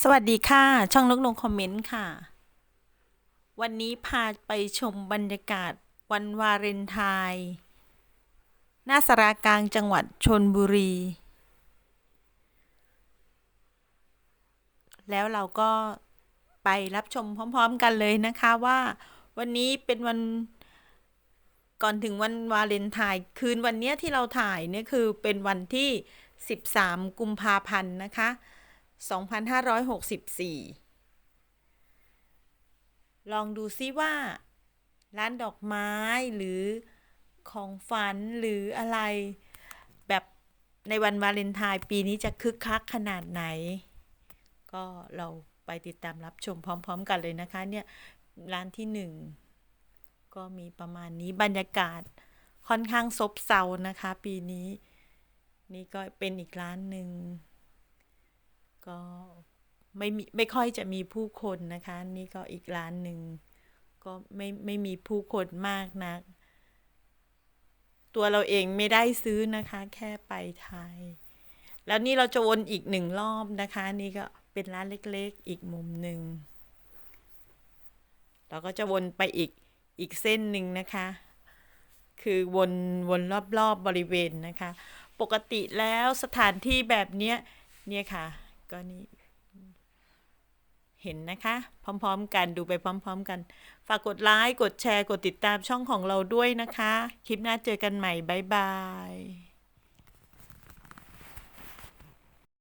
สวัสดีค่ะ ช่องนกนงคอมเมนต์ค่ะ วันนี้พาไปชมบรรยากาศวันวาเลนไทน์หน้าสารากลางจังหวัดชนบุรี แล้วเราก็ไปรับชมพร้อมๆกันเลยนะคะว่า วันนี้เป็นวันก่อนถึงวันวาเลนไทน์คืนวันเนี้ยที่เราถ่ายเนี่ยคือเป็นวันที่ 13 กุมภาพันธ์นะคะ 2564 ลองดูซิว่า ร้านดอกไม้หรือของฝันหรืออะไร แบบในวันวาเลนไทน์ปีนี้จะคึกคักขนาดไหน ก็เราไปติดตามรับชมพร้อม ๆ กันเลยนะคะเนี่ยร้านที่หนึ่งก็มีประมาณนี้บรรยากาศค่อนข้างซบเซานะคะ ปีนี้ นี่ก็เป็นอีกร้านหนึ่ง ก็ไม่มีไม่ค่อยจะมีผู้คนนะคะ นี่ก็อีกร้านหนึ่งก็ไม่ไม่มีผู้คนมากนัก ตัวเราเองไม่ได้ซื้อนะคะ แค่ไปไทย แล้วนี่เราจะวนอีกหนึ่งรอบนะคะ นี่ก็เป็นร้านเล็กๆ อีกมุมหนึ่งเราก็จะวนไปอีกอีกเส้นหนึ่งนะคะ คือวนวนรอบๆบบริเวณนะคะ ปกติแล้วสถานที่แบบเนี้ยเนี่ยค่ะ ก็นี่เห็นนะคะ พร้อม ๆ กันดูไปพร้อม ๆ กัน ฝากกดไลค์กดแชร์กดติดตามช่องของเราด้วยนะคะ คลิปหน้าเจอกันใหม่ บ๊ายบาย